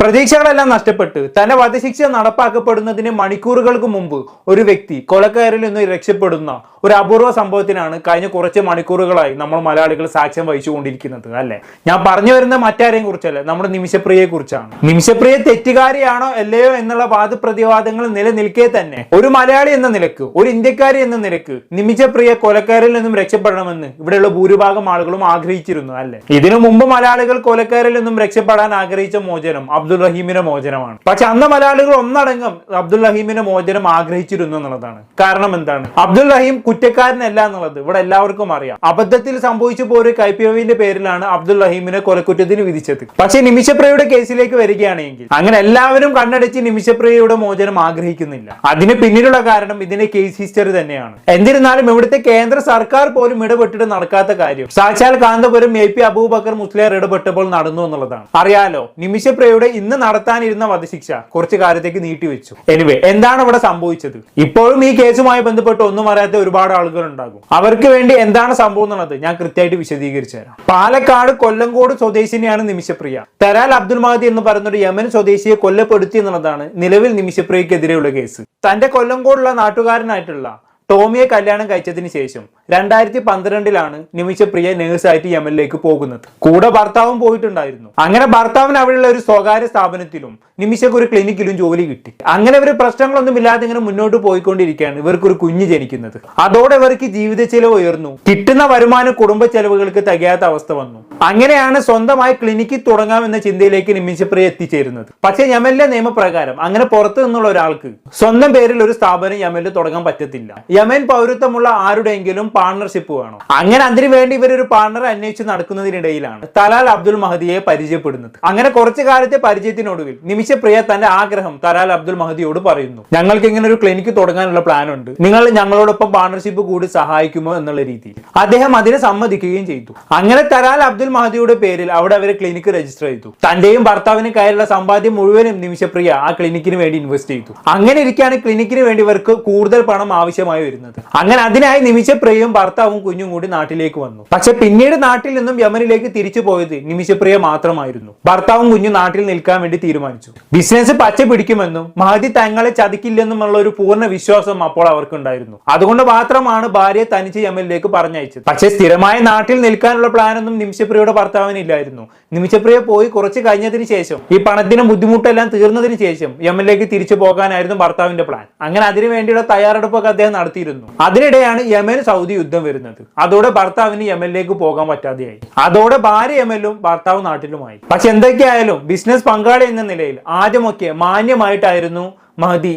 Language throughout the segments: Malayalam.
പ്രതീക്ഷകളെല്ലാം നഷ്ടപ്പെട്ട്. തന്റെ വധശിക്ഷ നടപ്പാക്കപ്പെടുന്നതിന് മണിക്കൂറുകൾക്ക് മുമ്പ് ഒരു വ്യക്തി കൊലക്കയറിൽ നിന്ന് രക്ഷപ്പെടുന്ന ഒരു അപൂർവ സംഭവത്തിനാണ് കഴിഞ്ഞ കുറച്ച് മണിക്കൂറുകളായി നമ്മൾ മലയാളികൾ സാക്ഷ്യം വഹിച്ചുകൊണ്ടിരിക്കുന്നത് അല്ലെ? ഞാൻ പറഞ്ഞു വരുന്ന മറ്റാരെയും കുറിച്ചല്ല നമ്മുടെ നിമിഷപ്രിയയെ കുറിച്ചാണ് നിമിഷപ്രിയ തെറ്റുകാരിയാണോ അല്ലയോ എന്നുള്ള വാദപ്രതിവാദങ്ങൾ നിലനിൽക്കെ തന്നെ ഒരു മലയാളി എന്ന നിലയ്ക്ക് ഒരു ഇന്ത്യക്കാരി എന്ന നിലയ്ക്ക് നിമിഷപ്രിയ കൊലക്കയറിൽ നിന്നും രക്ഷപ്പെടണമെന്ന് ഇവിടെയുള്ള ഭൂരിഭാഗം ആളുകളും ആഗ്രഹിച്ചിരുന്നു അല്ലെ? ഇതിനു മുമ്പ് മലയാളികൾ കൊലക്കയറിൽ നിന്നും രക്ഷപ്പെടാൻ ആഗ്രഹിച്ച മോചനം അബ്ദുൾ റഹീമിന്റെ മോചനമാണ്. പക്ഷെ അന്ന് മലയാളികൾ ഒന്നടങ്കം അബ്ദുൽ റഹീമിന്റെ മോചനം ആഗ്രഹിച്ചിരുന്നു എന്നുള്ളതാണ്. കാരണം എന്താണ്? അബ്ദുൽ റഹീം കുറ്റക്കാരനല്ല എന്നുള്ളത് ഇവിടെ എല്ലാവർക്കും അറിയാം. അബദ്ധത്തിൽ സംഭവിച്ചു പോയ കൈപ്പിയവിന്റെ പേരിലാണ് അബ്ദുൽ റഹീമിനെ കൊലക്കുറ്റത്തിന് വിധിച്ചത്. പക്ഷെ നിമിഷപ്രിയയുടെ കേസിലേക്ക് വരികയാണെങ്കിൽ അങ്ങനെ എല്ലാവരും കണ്ണടച്ച് നിമിഷപ്രിയയുടെ മോചനം ആഗ്രഹിക്കുന്നില്ല. അതിന് പിന്നിലുള്ള കാരണം ഇതിന്റെ കേസ് ഹിസ്റ്ററി തന്നെയാണ്. എന്നിരുന്നാലും ഇവിടുത്തെ കേന്ദ്ര സർക്കാർ പോലും ഇടപെട്ടിട്ട് നടക്കാത്ത കാര്യം. സാക്ഷാൽ കാന്തപുരം എ പി അബൂബക്കർ മുസ്ലിയാർ ഇടപെട്ടപ്പോൾ നടന്നു എന്നുള്ളതാണ്. അറിയാലോ നിമിഷപ്രിയയുടെ ഇന്ന് നടത്താനിരുന്ന വധശിക്ഷ കുറച്ചു കാലത്തേക്ക് നീട്ടിവെച്ചു എനിവേ എന്താണ് ഇവിടെ സംഭവിച്ചത്? ഇപ്പോഴും ഈ കേസുമായി ബന്ധപ്പെട്ട് ഒന്നും അറിയാത്ത ഒരുപാട് ആളുകൾ ഉണ്ടാകും. അവർക്ക് വേണ്ടി എന്താണ് സംഭവം എന്നുള്ളത് ഞാൻ കൃത്യമായിട്ട് വിശദീകരിച്ചു തരാം. പാലക്കാട് കൊല്ലങ്കോട് സ്വദേശിനിയാണ് നിമിഷപ്രിയ. തെരാൽ അബ്ദുൽ മഹദി എന്ന് പറയുന്ന ഒരു യമൻ സ്വദേശിയെ കൊല്ലപ്പെടുത്തി എന്നുള്ളതാണ് നിലവിൽ നിമിഷപ്രിയക്കെതിരെയുള്ള കേസ്. തന്റെ കൊല്ലങ്കോടുള്ള നാട്ടുകാരനായിട്ടുള്ള ടോമിയെ കല്യാണം കഴിച്ചതിന് ശേഷം രണ്ടായിരത്തി പന്ത്രണ്ടിലാണ് നിമിഷപ്രിയ നേഴ്സായിട്ട് യമനിലേക്ക് പോകുന്നത്. കൂടെ ഭർത്താവും പോയിട്ടുണ്ടായിരുന്നു. അങ്ങനെ ഭർത്താവിന് അവിടെയുള്ള ഒരു സ്വകാര്യ സ്ഥാപനത്തിലും നിമിഷക്ക് ഒരു ക്ലിനിക്കിലും ജോലി കിട്ടി. അങ്ങനെ ഇവർ പ്രശ്നങ്ങളൊന്നും ഇല്ലാതെ ഇങ്ങനെ മുന്നോട്ട് പോയിക്കൊണ്ടിരിക്കുകയാണ്. ഇവർക്ക് ഒരു കുഞ്ഞ് ജനിക്കുന്നത്. അതോടെ ഇവർക്ക് ജീവിത ചെലവ് ഉയർന്നു. കിട്ടുന്ന വരുമാനം കുടുംബ ചെലവുകൾക്ക് തികയാത്ത അവസ്ഥ വന്നു. അങ്ങനെയാണ് സ്വന്തമായി ക്ലിനിക്ക് തുടങ്ങാമെന്ന ചിന്തയിലേക്ക് നിമിഷപ്രിയ എത്തിച്ചേരുന്നത്. പക്ഷേ യമനിലെ നിയമപ്രകാരം അങ്ങനെ പുറത്തു നിന്നുള്ള ഒരാൾക്ക് സ്വന്തം പേരിൽ ഒരു സ്ഥാപനം യമനിൽ തുടങ്ങാൻ പറ്റത്തില്ല. യമൻ പൗരത്വമുള്ള ആരുടെയെങ്കിലും പാർട്ണർഷിപ്പ് വേണം? അങ്ങനെ അതിനു വേണ്ടി ഇവരൊരു പാർട്ണറെ അന്വേഷിച്ച് നടക്കുന്നതിനിടയിലാണ് തലാൽ അബ്ദുൽ മഹദിയെ പരിചയപ്പെടുന്നത്. അങ്ങനെ കുറച്ചു കാലത്തെ പരിചയത്തിനൊടുവിൽ നിമിഷപ്രിയ തന്റെ ആഗ്രഹം തലാൽ അബ്ദുൽ മഹദിയോട് പറയുന്നു. ഞങ്ങൾക്ക് ഇങ്ങനെ ഒരു ക്ലിനിക്ക് തുടങ്ങാനുള്ള പ്ലാൻ ഉണ്ട്. നിങ്ങൾ ഞങ്ങളോടൊപ്പം പാർട്ണർഷിപ്പ് കൂടി സഹായിക്കുമോ? എന്നുള്ള രീതിയിൽ അദ്ദേഹം അതിനെ സമ്മതിക്കുകയും ചെയ്തു. അങ്ങനെ തലാൽ അബ്ദുൽ മഹദിയുടെ പേരിൽ അവിടെ അവരെ ക്ലിനിക്ക് രജിസ്റ്റർ ചെയ്തു. തന്റെയും ഭർത്താവിനും കയ്യിലുള്ള സമ്പാദ്യം മുഴുവനും നിമിഷപ്രിയ ആ ക്ലിനിക്കിന് വേണ്ടി ഇൻവെസ്റ്റ് ചെയ്തു. അങ്ങനെ ഇരിക്കുകയാണ് ക്ലിനിക്കിന് വേണ്ടി ഇവർക്ക് കൂടുതൽ പണം ആവശ്യമായി വരുന്നത്. അങ്ങനെ അതിനായി നിമിഷപ്രിയയും ഭർത്താവും കുഞ്ഞും കൂടി നാട്ടിലേക്ക് വന്നു. പക്ഷെ പിന്നീട് നാട്ടിൽ നിന്നും യമനിലേക്ക് തിരിച്ചു പോയത് നിമിഷപ്രിയ മാത്രമായിരുന്നു. ഭർത്താവും കുഞ്ഞും നാട്ടിൽ നിൽക്കാൻ വേണ്ടി തീരുമാനിച്ചു. ബിസിനസ് പച്ച പിടിക്കുമെന്നും മഹതി തങ്ങളെ ചതിക്കില്ലെന്നുമുള്ള ഒരു പൂർണ വിശ്വാസം അപ്പോൾ അവർക്കുണ്ടായിരുന്നു. അതുകൊണ്ട് മാത്രമാണ് ഭാര്യയെ തനിച്ച് യമനിലേക്ക് പറഞ്ഞയച്ചത്. പക്ഷെ സ്ഥിരമായ നാട്ടിൽ നിൽക്കാനുള്ള പ്ലാനൊന്നും നിമിഷപ്രിയയുടെ ഭർത്താവിന് ഇല്ലായിരുന്നു. നിമിഷപ്രിയ പോയി കുറച്ച് കഴിഞ്ഞതിന് ശേഷം ഈ പണത്തിന് ബുദ്ധിമുട്ടെല്ലാം തീർന്നതിന് ശേഷം യമനിലേക്ക് തിരിച്ചു പോകാനായിരുന്നു ഭർത്താവിന്റെ പ്ലാൻ. അങ്ങനെ അതിനു വേണ്ടിയുള്ള തയ്യാറെടുപ്പൊക്കെ അദ്ദേഹം നടത്തിയിരുന്നു. അതിനിടെയാണ് യമൻ സൗദി യുദ്ധം വരുന്നത്. അതോടെ ഭർത്താവിന് യമനിലേക്ക് പോകാൻ പറ്റാതെയായി. അതോടെ ഭാര്യ യമനിലും ഭർത്താവ് നാട്ടിലുമായി. പക്ഷെ എന്തൊക്കെയായാലും ബിസിനസ് പങ്കാളി എന്ന നിലയിൽ ആദ്യമൊക്കെ മാന്യമായിട്ടായിരുന്നു മഹദി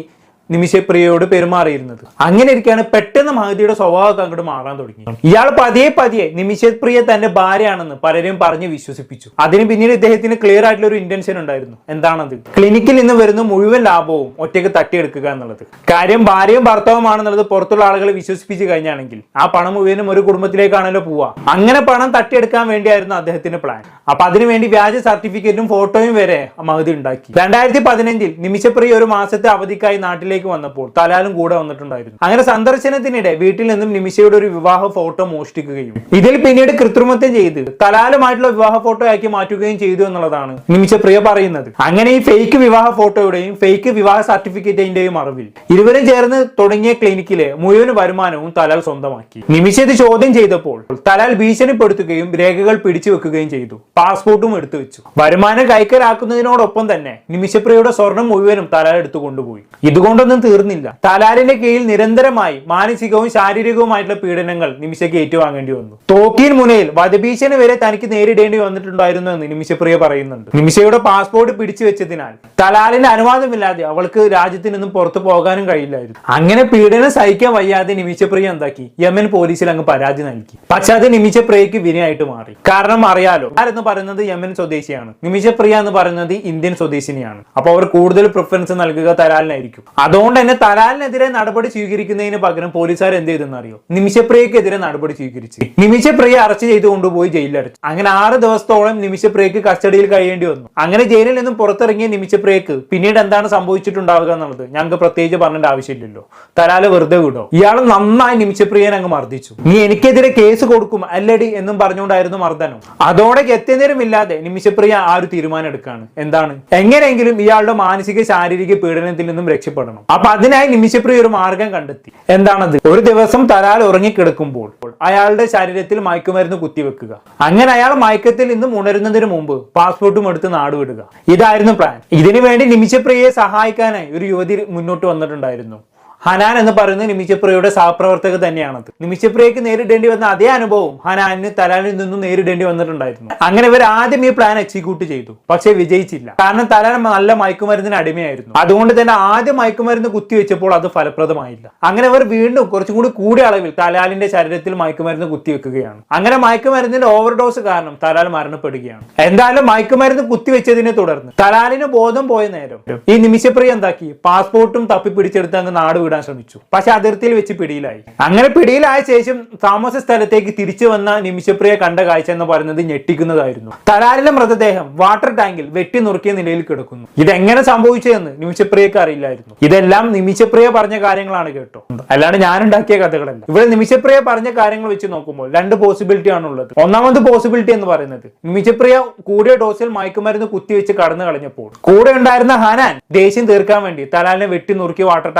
നിമിഷപ്രിയയോട് പെരുമാറിയിരുന്നത്. അങ്ങനെ ഇരിക്കുകയാണ് പെട്ടെന്ന് മഹതിയുടെ സ്വഭാവമൊക്കെ അങ്ങോട്ട് മാറാൻ തുടങ്ങി. ഇയാൾ പതിയെ പതിയെ നിമിഷപ്രിയ തന്റെ ഭാര്യയാണെന്ന് പലരും പറഞ്ഞ് വിശ്വസിപ്പിച്ചു. അതിന് പിന്നീട് ഇദ്ദേഹത്തിന് ക്ലിയർ ആയിട്ടുള്ള ഒരു ഇന്റൻഷൻ ഉണ്ടായിരുന്നു. എന്താണത്? ക്ലിനിക്കിൽ നിന്ന് വരുന്ന മുഴുവൻ ലാഭവും ഒറ്റയ്ക്ക് തട്ടിയെടുക്കുക എന്നുള്ളത്. കാര്യം ഭാര്യയും ഭർത്താവുമാണെന്നുള്ളത് പുറത്തുള്ള ആളുകളെ വിശ്വസിപ്പിച്ച് കഴിഞ്ഞാണെങ്കിൽ ആ പണം മുഴുവനും ഒരു കുടുംബത്തിലേക്കാണല്ലോ പോവുക. അങ്ങനെ പണം തട്ടിയെടുക്കാൻ വേണ്ടിയായിരുന്നു അദ്ദേഹത്തിന്റെ പ്ലാൻ അപ്പൊ അതിനുവേണ്ടി വ്യാജ സർട്ടിഫിക്കറ്റും ഫോട്ടോയും വരെ മഹതി ഉണ്ടാക്കി. രണ്ടായിരത്തി പതിനഞ്ചിൽ നിമിഷപ്രിയ ഒരു മാസത്തെ അവധിക്കായി നാട്ടിലേക്ക് വന്നപ്പോൾ തലാലും കൂടെ വന്നിട്ടുണ്ടായിരുന്നു. അങ്ങനെ സന്ദർശനത്തിനിടെ വീട്ടിൽ നിന്നും നിമിഷയുടെ ഒരു വിവാഹ ഫോട്ടോ മോഷ്ടിക്കുകയും ഇതിൽ പിന്നീട് കൃത്രിമത്വം ചെയ്ത് തലാലുമായിട്ടുള്ള വിവാഹ ഫോട്ടോ ആക്കി മാറ്റുകയും ചെയ്തു എന്നുള്ളതാണ് നിമിഷ പ്രിയ പറയുന്നത്. അങ്ങനെ ഈ ഫേക്ക് വിവാഹ ഫോട്ടോയുടെയും ഫേക്ക് വിവാഹ സർട്ടിഫിക്കറ്റിന്റെയും അറിവിൽ ഇരുവരും ചേർന്ന് തുടങ്ങിയ ക്ലിനിക്കിലെ മുഴുവൻ വരുമാനവും തലാൽ സ്വന്തമാക്കി. നിമിഷ ഇത് ചോദ്യം ചെയ്തപ്പോൾ തലാൽ ഭീഷണിപ്പെടുത്തുകയും രേഖകൾ പിടിച്ചു വെക്കുകയും ചെയ്തു. പാസ്പോർട്ടും എടുത്തു വെച്ചു. വരുമാനം കൈക്കലാക്കുന്നതിനോടൊപ്പം തന്നെ നിമിഷപ്രിയയുടെ സ്വർണം മുഴുവനും തലാൽ എടുത്തു കൊണ്ടുപോയി. ഇതുകൊണ്ടൊന്നും തീർന്നില്ല. തലാലിന്റെ കീഴിൽ നിരന്തരമായി മാനസികവും ശാരീരികവുമായിട്ടുള്ള പീഡനങ്ങൾ നിമിഷയ്ക്ക് ഏറ്റുവാങ്ങേണ്ടി വന്നു. തോക്കിൻ മുനയിൽ വധഭീഷണി വരെ തനിക്ക് നേരിടേണ്ടി വന്നിട്ടുണ്ടായിരുന്നു എന്ന് നിമിഷപ്രിയ പറയുന്നുണ്ട്. നിമിഷയുടെ പാസ്പോർട്ട് പിടിച്ചു വെച്ചതിനാൽ തലാലിന്റെ അനുവാദമില്ലാതെ അവൾക്ക് രാജ്യത്തിൽ നിന്നും പുറത്തു പോകാനും കഴിയില്ലായിരുന്നു. അങ്ങനെ പീഡനം സഹിക്കാൻ വയ്യാതെ നിമിഷപ്രിയ എന്താക്കി? യമൻ പോലീസിൽ അങ്ങ് പരാതി നൽകി. പക്ഷെ അത് നിമിഷപ്രിയക്ക് വിനയായിട്ട് മാറി. കാരണം അറിയാലോ ആരെന്ന് പറയുന്നത് യമൻ സ്വദേശിയാണ്. നിമിഷപ്രിയ എന്ന് പറയുന്നത് ഇന്ത്യൻ സ്വദേശിനിയാണ്. അപ്പൊ അവർ കൂടുതൽ പ്രിഫറൻസ് നൽകുക തലാലിനായിരിക്കും. അതോ അതുകൊണ്ട് തന്നെ തലാലിനെതിരെ നടപടി സ്വീകരിക്കുന്നതിന് പകരം പോലീസുകാർ എന്ത് ചെയ്തെന്ന് അറിയോ നിമിഷപ്രിയക്കെതിരെ നടപടി സ്വീകരിച്ചു. നിമിഷപ്രിയ അറസ്റ്റ് ചെയ്ത് കൊണ്ടുപോയി ജയിലിലടച്ചു. അങ്ങനെ ആറ് ദിവസത്തോളം നിമിഷപ്രിയക്ക് കസ്റ്റഡിയിൽ കഴിയേണ്ടി വന്നു. അങ്ങനെ ജയിലിൽ നിന്നും പുറത്തിറങ്ങിയ നിമിഷപ്രിയക്ക് പിന്നീട് എന്താണ് സംഭവിച്ചിട്ടുണ്ടാവുക എന്നുള്ളത് ഞങ്ങൾക്ക് പ്രത്യേകിച്ച് പറഞ്ഞേണ്ട ആവശ്യമില്ലല്ലോ. തലാൽ വെറുതെ വിടോ. ഇയാൾ നന്നായി നിമിഷപ്രിയനെ അങ്ങ് മർദ്ദിച്ചു. നീ എനിക്കെതിരെ കേസ് കൊടുക്കും അല്ലടി എന്നും പറഞ്ഞുകൊണ്ടായിരുന്നു മർദ്ദനം. അതോടെ ഗത്യന്തരമില്ലാതെ നിമിഷപ്രിയ ആ ഒരു തീരുമാനം എടുക്കുകയാണ് എന്താണ്? എങ്ങനെയെങ്കിലും ഇയാളുടെ മാനസിക ശാരീരിക പീഡനത്തിൽ നിന്നും രക്ഷപ്പെടണം. അപ്പൊ അതിനായി നിമിഷപ്രിയ ഒരു മാർഗം കണ്ടെത്തി. എന്താണത്? ഒരു ദിവസം തലാൽ ഉറങ്ങിക്കിടക്കുമ്പോൾ അയാളുടെ ശരീരത്തിൽ മയക്കുമരുന്ന് കുത്തിവെക്കുക. അങ്ങനെ അയാൾ മയക്കത്തിൽ നിന്ന് ഉണരുന്നതിന് മുമ്പ് പാസ്പോർട്ടും എടുത്ത് നാടുവിടുക ഇതായിരുന്നു പ്ലാൻ. ഇതിനു വേണ്ടി നിമിഷപ്രിയയെ സഹായിക്കാനായി ഒരു യുവതി മുന്നോട്ട് വന്നിട്ടുണ്ടായിരുന്നു. ഹനാൻ എന്ന് പറയുന്നത് നിമിഷപ്രിയയുടെ സഹപ്രവർത്തക തന്നെയാണത്. നിമിഷപ്രിയക്ക് നേരിടേണ്ടി വന്ന അതേ അനുഭവം ഹനാനിന് തലാലിൽ നിന്നും നേരിടേണ്ടി വന്നിട്ടുണ്ടായിരുന്നു. അങ്ങനെ ഇവർ ആദ്യം ഈ പ്ലാൻ എക്സിക്യൂട്ട് ചെയ്തു. പക്ഷേ വിജയിച്ചില്ല. കാരണം തലാൻ നല്ല മയക്കുമരുന്നിന് അടിമയായിരുന്നു. അതുകൊണ്ട് തന്നെ ആദ്യം മയക്കുമരുന്ന് കുത്തിവെച്ചപ്പോൾ അത് ഫലപ്രദമായില്ല. അങ്ങനെ ഇവർ വീണ്ടും കുറച്ചും കൂടി കൂടിയ അളവിൽ തലാലിന്റെ ശരീരത്തിൽ മയക്കുമരുന്ന് കുത്തിവെക്കുകയാണ് അങ്ങനെ മയക്കുമരുന്നിന്റെ ഓവർഡോസ് കാരണം തലാൽ മരണപ്പെടുകയാണ്. എന്തായാലും മയക്കുമരുന്ന് കുത്തിവെച്ചതിനെ തുടർന്ന് തലാലിന് ബോധം പോയ നേരം ഈ നിമിഷപ്രിയ എന്താക്കി? പാസ്പോർട്ടും തപ്പി പിടിച്ചെടുത്ത് അങ്ങ് നാട് വിടാൻ ശ്രമിച്ചു. പക്ഷെ അതിർത്തിയിൽ വെച്ച് പിടിയിലായി. അങ്ങനെ പിടിയിലായ ശേഷം താമസ സ്ഥലത്തേക്ക് തിരിച്ചു വന്ന നിമിഷപ്രിയ കണ്ട കാഴ്ച എന്ന് പറയുന്നത് ഞെട്ടിക്കുന്നതായിരുന്നു. തലാലിലെ മൃതദേഹം വാട്ടർ ടാങ്കിൽ വെട്ടി നുറുക്കിയ നിലയിൽ കിടക്കുന്നു. ഇതെങ്ങനെ സംഭവിച്ചതെന്ന് നിമിഷപ്രിയക്ക് അറിയില്ലായിരുന്നു. ഇതെല്ലാം നിമിഷപ്രിയ പറഞ്ഞ കാര്യങ്ങളാണ് കേട്ടോ. അല്ലാണ്ട് ഞാൻ ഉണ്ടാക്കിയ കഥകളല്ല. ഇവിടെ നിമിഷപ്രിയ പറഞ്ഞ കാര്യങ്ങൾ വെച്ച് നോക്കുമ്പോൾ രണ്ട് പോസിബിലിറ്റി ആണ് ഉള്ളത് ഒന്നാമത് പോസിബിലിറ്റി എന്ന് പറയുന്നത്. നിമിഷപ്രിയ കൂടിയ ഡോസിൽ മയക്കുമരുന്ന് കുത്തിവെച്ച് കടന്നു കളഞ്ഞപ്പോൾ കൂടെ ഉണ്ടായിരുന്ന ഹനാൻ ദേഷ്യം തീർക്കാൻ വേണ്ടി തലാലിനെ വെട്ടി നുറുക്കി വാട്ടർ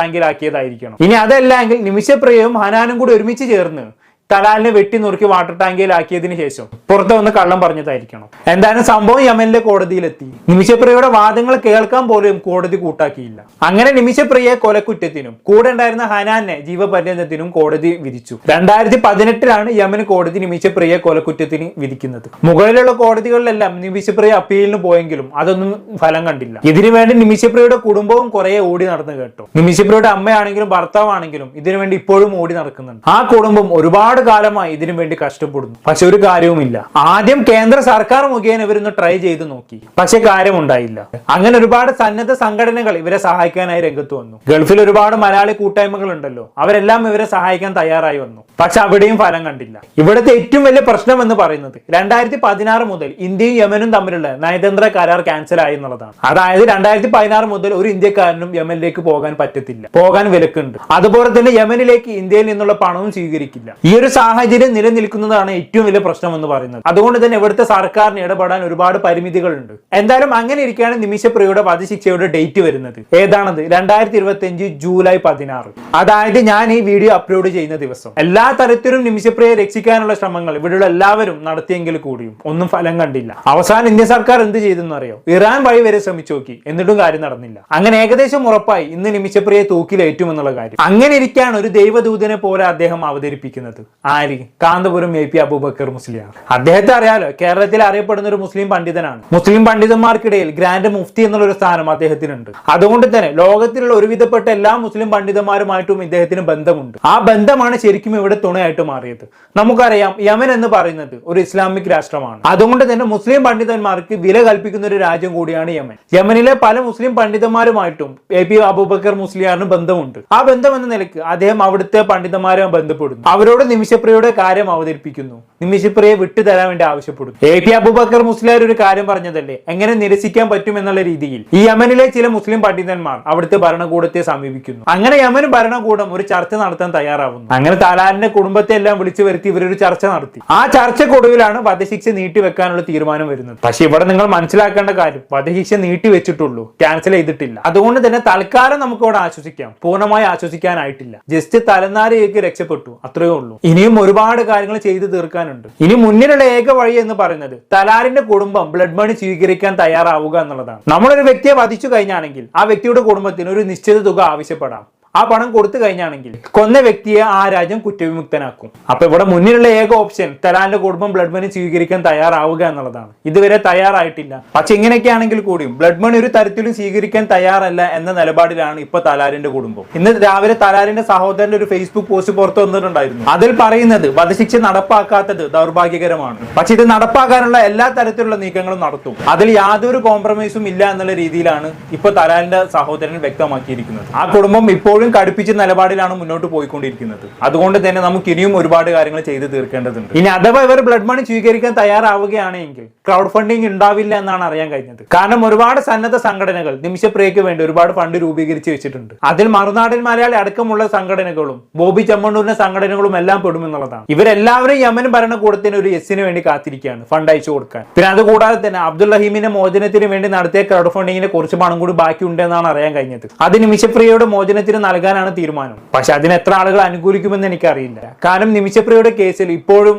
ടാങ്കിലാക്കിയതായിരിക്കണം ഇനി അതല്ല എങ്കിൽ നിമിഷപ്രിയവും ഹനാനും കൂടി ഒരുമിച്ച് ചേർന്ന് തലാലിനെ വെട്ടി നുറുക്കി വാട്ടർ ടാങ്കിയിലാക്കിയതിനു ശേഷം പുറത്ത് വന്ന് കള്ളം പറഞ്ഞതായിരിക്കണം. എന്തായാലും സംഭവം യമനിലെ കോടതിയിലെത്തി. നിമിഷപ്രിയയുടെ വാദങ്ങൾ കേൾക്കാൻ പോലും കോടതി കൂട്ടാക്കിയില്ല. അങ്ങനെ നിമിഷപ്രിയയെ കൊലക്കുറ്റത്തിനും കൂടെ ഉണ്ടായിരുന്ന ഹനാനെ ജീവപര്യന്തത്തിനും കോടതി വിധിച്ചു. രണ്ടായിരത്തി പതിനെട്ടിലാണ് യമൻ കോടതി നിമിഷപ്രിയയെ കൊലക്കുറ്റത്തിന് വിധിക്കുന്നത്. മുകളിലുള്ള കോടതികളിലെല്ലാം നിമിഷപ്രിയ അപ്പീലിന് പോയെങ്കിലും അതൊന്നും ഫലം കണ്ടില്ല. ഇതിനു വേണ്ടി നിമിഷപ്രിയയുടെ കുടുംബവും കുറെ ഓടി നടന്നു കേട്ടു. നിമിഷപ്രിയയുടെ അമ്മയാണെങ്കിലും ഭർത്താവാണെങ്കിലും ഇതിനുവേണ്ടി ഇപ്പോഴും ഓടി നടക്കുന്നുണ്ട്. ആ കുടുംബം ഒരുപാട് കാലമായി ഇതിനു വേണ്ടി കഷ്ടപ്പെടുന്നു. പക്ഷെ ഒരു കാര്യവുമില്ല. ആദ്യം കേന്ദ്ര സർക്കാർ മുഖേന ഇവരൊന്ന് ട്രൈ ചെയ്ത് നോക്കി. പക്ഷെ കാര്യമുണ്ടായില്ല. അങ്ങനെ ഒരുപാട് സന്നദ്ധ സംഘടനകൾ ഇവരെ സഹായിക്കാനായി രംഗത്ത് വന്നു. ഗൾഫിൽ ഒരുപാട് മലയാളി കൂട്ടായ്മകൾ ഉണ്ടല്ലോ അവരെല്ലാം ഇവരെ സഹായിക്കാൻ തയ്യാറായി വന്നു. പക്ഷെ അവിടെയും ഫലം കണ്ടില്ല. ഇവിടുത്തെ ഏറ്റവും വലിയ പ്രശ്നം എന്ന് പറയുന്നത് രണ്ടായിരത്തി പതിനാറ് മുതൽ ഇന്ത്യയും യമനും തമ്മിലുള്ള നയതന്ത്ര കരാർ ക്യാൻസൽ ആയി എന്നുള്ളതാണ്. അതായത് രണ്ടായിരത്തി പതിനാറ് മുതൽ ഒരു ഇന്ത്യക്കാരനും യമനിലേക്ക് പോകാൻ പറ്റത്തില്ല. പോകാൻ വിലക്കുണ്ട്. അതുപോലെ തന്നെ യമനിലേക്ക് ഇന്ത്യയിൽ നിന്നുള്ള പണവും സ്വീകരിക്കില്ല. ഈ ഒരു സാഹചര്യം നിലനിൽക്കുന്നതാണ് ഏറ്റവും വലിയ പ്രശ്നം എന്ന് പറയുന്നത്. അതുകൊണ്ട് തന്നെ ഇവിടുത്തെ സർക്കാരിന് ഇടപെടാൻ ഒരുപാട് പരിമിതികളുണ്ട്. എന്തായാലും അങ്ങനെ ഇരിക്കുകയാണ് നിമിഷപ്രിയയുടെ വധശിക്ഷയുടെ ഡേറ്റ് വരുന്നത്. ഏതാണത്? രണ്ടായിരത്തി ഇരുപത്തി അഞ്ച് ജൂലൈ പതിനാറ്. അതായത് ഞാൻ ഈ വീഡിയോ അപ്ലോഡ് ചെയ്യുന്ന ദിവസം. എല്ലാ തരത്തിലും നിമിഷപ്രിയയെ രക്ഷിക്കാനുള്ള ശ്രമങ്ങൾ ഇവിടെയുള്ള എല്ലാവരും നടത്തിയെങ്കിൽ കൂടിയും ഒന്നും ഫലം കണ്ടില്ല. അവസാനം ഇന്ത്യ സർക്കാർ എന്ത് ചെയ്തെന്ന് അറിയോ? ഇറാൻ വഴി വരെ ശ്രമിച്ചു നോക്കി. എന്നിട്ടും കാര്യം നടന്നില്ല. അങ്ങനെ ഏകദേശം ഉറപ്പായി ഇന്ന് നിമിഷപ്രിയെ തൂക്കിലേറ്റുമെന്നുള്ള കാര്യം. അങ്ങനെ ഇരിക്കാൻ ഒരു ദൈവദൂതനെ പോലെ അദ്ദേഹം അവതരിപ്പിക്കുന്നത്. ആര് കാന്തപുരം എ പി അബൂബക്കർ മുസ്ലിയാണ് അദ്ദേഹത്തെ അറിയാലോ കേരളത്തിൽ അറിയപ്പെടുന്ന ഒരു മുസ്ലിം പണ്ഡിതനാണ്. മുസ്ലിം പണ്ഡിതന്മാർക്കിടയിൽ ഗ്രാൻഡ് മുഫ്തി എന്നുള്ള ഒരു സ്ഥാനം അദ്ദേഹത്തിനുണ്ട്. അതുകൊണ്ട് തന്നെ ലോകത്തിലുള്ള ഒരുവിധപ്പെട്ട എല്ലാ മുസ്ലിം പണ്ഡിതന്മാരുമായിട്ടും ഇദ്ദേഹത്തിന് ബന്ധമുണ്ട്. ആ ബന്ധമാണ് ശരിക്കും ഇവിടെ തുണയായിട്ട് മാറിയത്. നമുക്കറിയാം യമൻ എന്ന് പറയുന്നത് ഒരു ഇസ്ലാമിക് രാഷ്ട്രമാണ്. അതുകൊണ്ട് തന്നെ മുസ്ലിം പണ്ഡിതന്മാർക്ക് വില കൽപ്പിക്കുന്ന ഒരു രാജ്യം കൂടിയാണ് യമൻ. യമനിലെ പല മുസ്ലിം പണ്ഡിതന്മാരുമായിട്ടും എ പി അബൂബക്കർ മുസ്ലിയാറിന് ബന്ധമുണ്ട്. ആ ബന്ധം എന്ന നിലയ്ക്ക് അദ്ദേഹം അവിടുത്തെ പണ്ഡിതന്മാരെ ബന്ധപ്പെടുന്നു. അവരോട് നിമിഷപ്രിയയുടെ കാര്യം അവതരിപ്പിക്കുന്നു. നിമിഷപ്രിയെ വിട്ടുതരാൻ വേണ്ടി ആവശ്യപ്പെടുന്നു. എ പി അബുബക്കർ മുസ്ലിയാർ ഒരു കാര്യം പറഞ്ഞതല്ലേ? എങ്ങനെ നിരസിക്കാൻ പറ്റും എന്നുള്ള രീതിയിൽ. ഈ യമനിലെ ചില മുസ്ലിം പണ്ഡിതന്മാർ അവിടുത്തെ ഭരണകൂടത്തെ സമീപിക്കുന്നു. അങ്ങനെ യമൻ ഭരണകൂടം ഒരു ചർച്ച നടത്താൻ തയ്യാറാവുന്നു. അങ്ങനെ തലാലിന്റെ കുടുംബത്തെ എല്ലാം വിളിച്ചു വരുത്തി ഇവരൊരു ചർച്ച നടത്തി. ആ ചർച്ചക്കൊടുവിലാണ് വധശിക്ഷ നീട്ടിവെക്കാനുള്ള തീരുമാനം വരുന്നത്. പക്ഷെ ഇവിടെ നിങ്ങൾ മനസ്സിലാക്കേണ്ട കാര്യം വധശിക്ഷ നീട്ടിവെച്ചിട്ടുള്ളൂ. ക്യാൻസൽ ചെയ്തിട്ടില്ല. അതുകൊണ്ട് തന്നെ തൽക്കാലം നമുക്ക് ഇവിടെ ആശ്വസിക്കാം. പൂർണമായി ആശ്വസിക്കാനായിട്ടില്ല. ജസ്റ്റ് തലനാരിയേക്ക് രക്ഷപ്പെട്ടു. അത്രയേ ഉള്ളൂ. ഇനിയും ഒരുപാട് കാര്യങ്ങൾ ചെയ്തു തീർക്കാനുണ്ട്. ഇനി മുന്നിലുള്ള ഏക വഴി എന്ന് പറയുന്നത് തലാലിന്റെ കുടുംബം ബ്ലഡ് മണി സ്വീകരിക്കാൻ തയ്യാറാവുക എന്നുള്ളതാണ്. നമ്മളൊരു വ്യക്തിയെ വധിച്ചു കഴിഞ്ഞാണെങ്കിൽ ആ വ്യക്തിയുടെ കുടുംബത്തിന് ഒരു നിശ്ചിത തുക ആവശ്യപ്പെടാം. ആ പണം കൊടുത്തു കഴിഞ്ഞാണെങ്കിൽ കൊന്ന വ്യക്തിയെ ആ രാജ്യം കുറ്റവിമുക്തനാക്കും. അപ്പൊ ഇവിടെ മുന്നിലുള്ള ഏക ഓപ്ഷൻ തലാലിന്റെ കുടുംബം ബ്ലഡ് മണി സ്വീകരിക്കാൻ തയ്യാറാവുക എന്നുള്ളതാണ്. ഇതുവരെ തയ്യാറായിട്ടില്ല. പക്ഷെ ഇങ്ങനെയൊക്കെയാണെങ്കിൽ കൂടിയും ബ്ലഡ് മണി ഒരു തരത്തിലും സ്വീകരിക്കാൻ തയ്യാറല്ല എന്ന നിലപാടിലാണ് ഇപ്പൊ തലാലിന്റെ കുടുംബം. ഇന്ന് രാവിലെ തലാലിന്റെ സഹോദരന്റെ ഒരു ഫേസ്ബുക്ക് പോസ്റ്റ് പുറത്തു വന്നിട്ടുണ്ടായിരുന്നു. അതിൽ പറയുന്നത് വധശിക്ഷ നടപ്പാക്കാത്തത് ദൗർഭാഗ്യകരമാണ്. പക്ഷെ ഇത് നടപ്പാക്കാനുള്ള എല്ലാ തരത്തിലുള്ള നീക്കങ്ങളും നടത്തും. അതിൽ യാതൊരു കോംപ്രമൈസും ഇല്ല എന്നുള്ള രീതിയിലാണ് ഇപ്പൊ തലാലിന്റെ സഹോദരൻ വ്യക്തമാക്കിയിരിക്കുന്നത്. ആ കുടുംബം ഇപ്പോഴും കടുപ്പിച്ച നിലപാടിലാണ് മുന്നോട്ട് പോയിക്കൊണ്ടിരിക്കുന്നത്. അതുകൊണ്ട് തന്നെ നമുക്ക് ഇനിയും ഒരുപാട് കാര്യങ്ങൾ ചെയ്തു തീർക്കേണ്ടതുണ്ട്. ഇനി അഥവാ ഇവർ ബ്ലഡ് മണി സ്വീകരിക്കാൻ തയ്യാറാവുകയാണെങ്കിൽ ക്രൗഡ് ഫണ്ടിങ് ഉണ്ടാവില്ല എന്നാണ് അറിയാൻ കഴിഞ്ഞത്. കാരണം ഒരുപാട് സന്നദ്ധ സംഘടനകൾ നിമിഷപ്രിയക്ക് വേണ്ടി ഒരുപാട് ഫണ്ട് രൂപീകരിച്ച് വെച്ചിട്ടുണ്ട്. അതിൽ മറുനാടൻ മലയാളി അടക്കമുള്ള സംഘടനകളും ബോബി ചെമ്മണ്ണൂരിന്റെ സംഘടനകളും എല്ലാം പെടുമെന്നുള്ളതാണ്. ഇവരെല്ലാവരും യമൻ ഭരണകൂടത്തിന് ഒരു എസിന് വേണ്ടി കാത്തിരിക്കുകയാണ് ഫണ്ട് അയച്ചു കൊടുക്കാൻ. പിന്നെ അതുകൂടാതെ തന്നെ അബ്ദുൾ റഹീമിന്റെ മോചനത്തിന് വേണ്ടി നടത്തിയ ക്രൗഡ് ഫണ്ടിങ്ങിന് കുറച്ച് പണം കൂടി ബാക്കിയുണ്ടെന്നാണ് അറിയാൻ കഴിഞ്ഞത്. അത് നിമിഷപ്രിയയുടെ മോചനത്തിന് നൽകാനാണ് തീരുമാനം. പക്ഷെ അതിന് എത്ര ആളുകൾ അനുകൂലിക്കുമെന്ന് എനിക്കറിയില്ല. കാരണം നിമിഷപ്രിയയുടെ കേസിൽ ഇപ്പോഴും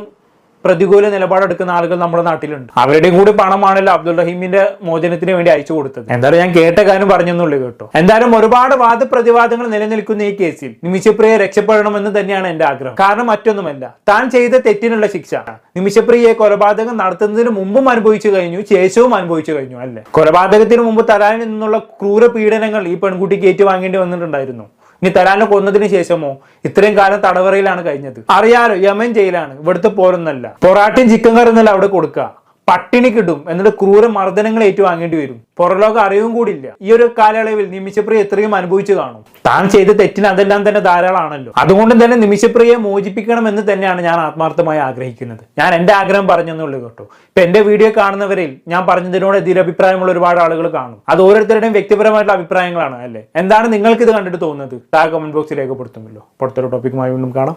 പ്രതികൂല നിലപാടെടുക്കുന്ന ആളുകൾ നമ്മുടെ നാട്ടിലുണ്ട്. അവരുടെയും കൂടി പണമാണല്ലോ അബ്ദുൾ റഹീമിന്റെ മോചനത്തിന് വേണ്ടി അയച്ചു കൊടുത്തത്. എന്തായാലും ഞാൻ കേട്ട കാര്യം പറഞ്ഞെന്നുള്ളൂ കേട്ടോ. എന്തായാലും ഒരുപാട് വാദപ്രതിവാദങ്ങൾ നിലനിൽക്കുന്ന ഈ കേസിൽ നിമിഷപ്രിയ രക്ഷപ്പെടണമെന്ന് തന്നെയാണ് എന്റെ ആഗ്രഹം. കാരണം മറ്റൊന്നുമല്ല. താൻ ചെയ്ത തെറ്റിനുള്ള ശിക്ഷ. നിമിഷപ്രിയയെ കൊലപാതകം നടത്തുന്നതിന് മുമ്പും അനുഭവിച്ചു കഴിഞ്ഞു ശേഷവും അനുഭവിച്ചു കഴിഞ്ഞു അല്ലേ? കൊലപാതകത്തിന് മുമ്പ് തരാനിൽ നിന്നുള്ള ക്രൂര പീഡനങ്ങൾ ഈ പെൺകുട്ടിക്ക് ഏറ്റുവാങ്ങേണ്ടി വന്നിട്ടുണ്ടായിരുന്നു. ഇനി തലാനെ കൊന്നതിന് ശേഷമോ? ഇത്രയും കാലം തടവറയിലാണ് കഴിഞ്ഞത്. അറിയാലോ യമൻ ജയിലാണ്. ഇവിടുത്തെ പോരൊന്നല്ല. പൊറാട്ടയും ചിക്കൻ കറി എന്നല്ല അവിടെ കൊടുക്കുക പട്ടിണി കിട്ടും എന്നിട്ട് ക്രൂര മർദ്ദനങ്ങൾ ഏറ്റുവാങ്ങേണ്ടി വരും. പുറലോക അറിയും കൂടിയില്ല. ഈ ഒരു കാലയളവിൽ നിമിഷപ്രിയ എത്രയും അനുഭവിച്ചു കാണും. താൻ ചെയ്ത തെറ്റിന് അതെല്ലാം തന്നെ ധാരാളമാണല്ലോ. അതുകൊണ്ട് തന്നെ നിമിഷപ്രിയെ മോചിപ്പിക്കണം എന്ന് തന്നെയാണ് ഞാൻ ആത്മാർത്ഥമായി ആഗ്രഹിക്കുന്നത്. ഞാൻ എന്റെ ആഗ്രഹം പറഞ്ഞെന്നുള്ളൂ കേട്ടോ. ഇപ്പൊ എന്റെ വീഡിയോ കാണുന്നവരിൽ ഞാൻ പറഞ്ഞതിനോട് എതിരഭിപ്രായമുള്ള ഒരുപാട് ആളുകൾ കാണും. അത് ഓരോരുത്തരുടെയും വ്യക്തിപരമായിട്ടുള്ള അഭിപ്രായങ്ങളാണ് അല്ലേ? എന്താണ് നിങ്ങൾക്ക് ഇത് കണ്ടിട്ട് തോന്നുന്നത്? താഴെ കമന്റ് ബോക്സിൽ രേഖപ്പെടുത്തുമല്ലോ. പുറത്തൊരു ടോപ്പിക്കുമായി വീണ്ടും കാണാം.